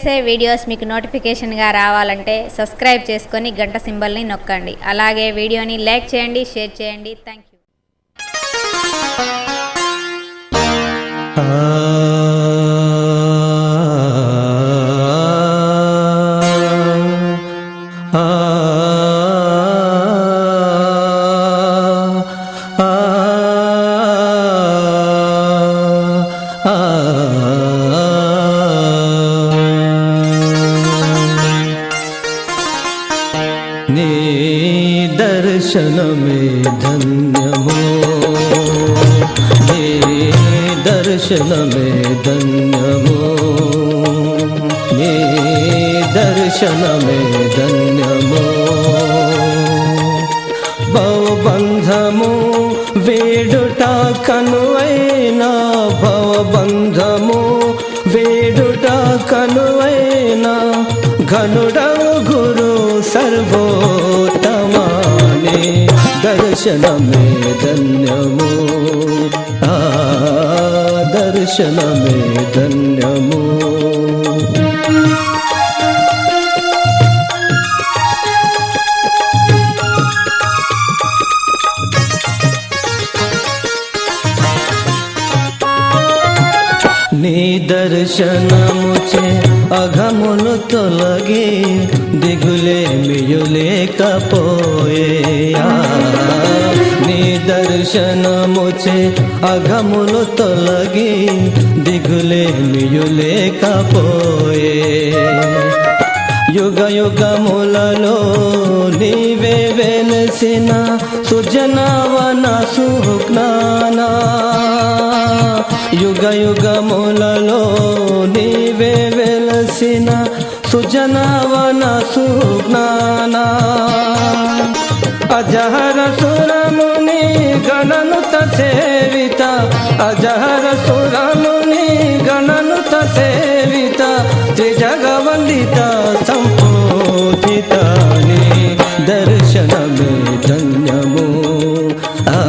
చేసే వీడియోస్ మీకు నోటిఫికేషన్గా రావాలంటే సబ్స్క్రైబ్ చేసుకొని గంట సింబల్ని నొక్కండి. అలాగే వీడియోని లైక్ చేయండి షేర్ చేయండి. థ్యాంక్ యూ నీ దర్శనమే ధన్యమో. నీ దర్శనమే ధన్యమో. నీ దర్శనమే ధన్యమో. భవబంధము వేడుట కనువైనా భవబంధము వేడుట కనువైనా ఘనుడా దర్శనమే ధన్యము ఆ దర్శనమే ధన్యము నీ దర్శనముచే అఘములు తొలగి దిగులే మియులేకపోయే నీ దర్శనముచే అఘములు తొలగి దిగులే మియులేకపోయే యుగ యుగములలో నీవే వెలసిన సుజనవన సుజ్ఞానా యుగ యుగములలో నీవే వెలసిన సుజనవన సుజ్ఞానా అజహర సురము గణనుత సేవిత అజహర సురముని గణనుత సేవిత త్రిజగవందిత సంపూజితాని దర్శనమే ధన్యము. ఆ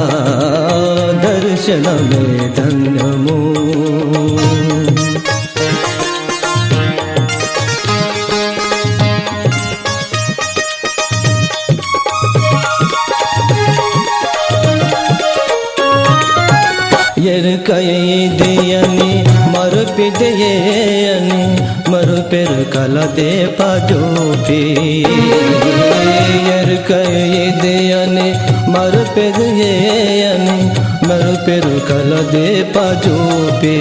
దర్శనమే ధన్యము. ఎరుకైదియని మరుపిదయేయని మరుపెరు కలదే పజోపి ఎరుకైదియని మరుపెదయేయని మరుపెరు కలదే పజోపి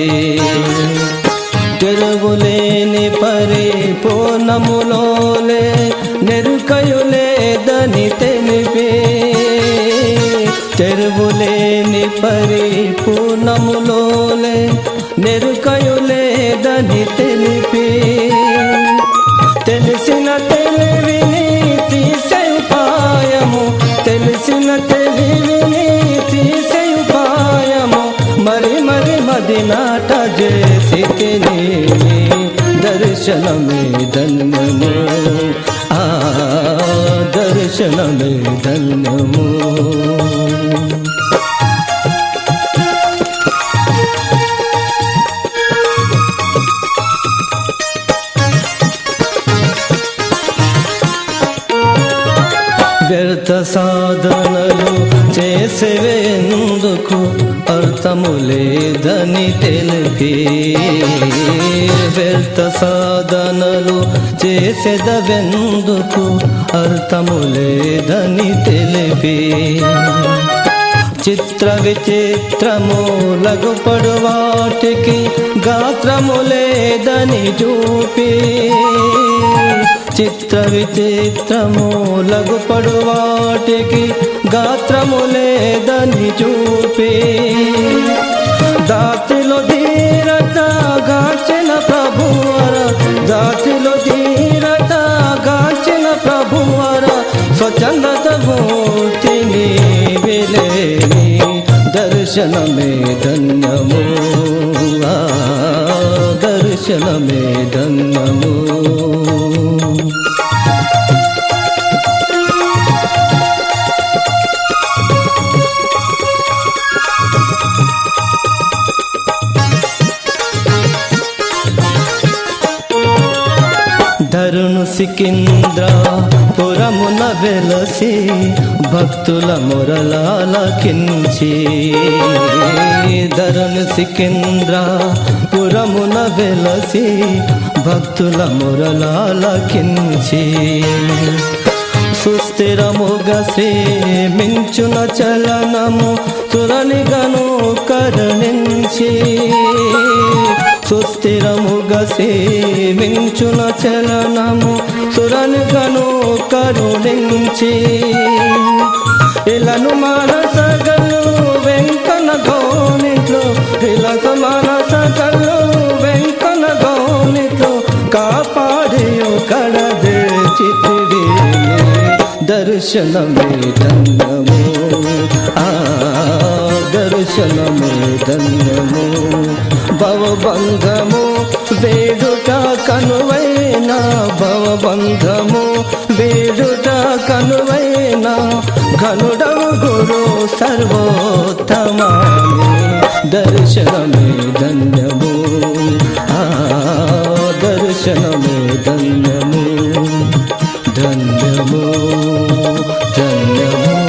తెరుగులేని పరిపూర్ణములోలే తెరువులేని పరిపూర్ణములోలే నెరుకయులేదని తెలిపి. తెలిసిన తెలివిని తీసే ఉపాయము తెలిసిన తెలివిని తీసే ఉపాయము మరి మరి మదినాట చేసి తిని దర్శనమే ధన్యము. దర్శనమే ధన్యము. వ్యర్థ సాధనలు చేసేందుకు అర్థము లేదని తెలిపి వ్యర్థ సాధనలు చేసేదవెందుకు అర్థము లేదని తెలిపి చిత్ర విచిత్రము లగుపడు వాటికి గాత్రము లేదని చూపి చిత్ర విచిత్రము లగుపడు వాటికి గాత్రము లేదని చూపి. దాతిలో ధీరత గాచిన ప్రభువర దాతిలో ధీరత గాచిన ప్రభువర స్వచ్ఛందత మూర్తిని విలేని దర్శనమే ధన్యము. దర్శనమే ధన్యము. సికింద్ర పురమున వెలసి భక్తుల మురలాలకించి ధరును సికింద్ర పురమున వెలసి భక్తుల మురలాలకించి సుస్థిరముగసే మించున చలనము తురనిగను కరుణించి. సుస్థిరము సేవించున చలనము సురనిగను కరుణించి. ఇలను మానసగలు వెంకన గోనిట్లో విలస మానసగలు వెంకన గోనిట్లో కాపాడి కడదే చితివి. దర్శనమే ధన్యము. ఆ దర్శనమే ధన్యము. భవబంధము వేడుట కనువైనా భవబంధము. వేడుట కనువైనా ఘనుడవు గురు సర్వోత్తమా దర్శనమే ధన్యము. దర్శనమే ధన్యము. ధన్యము ధన్యము.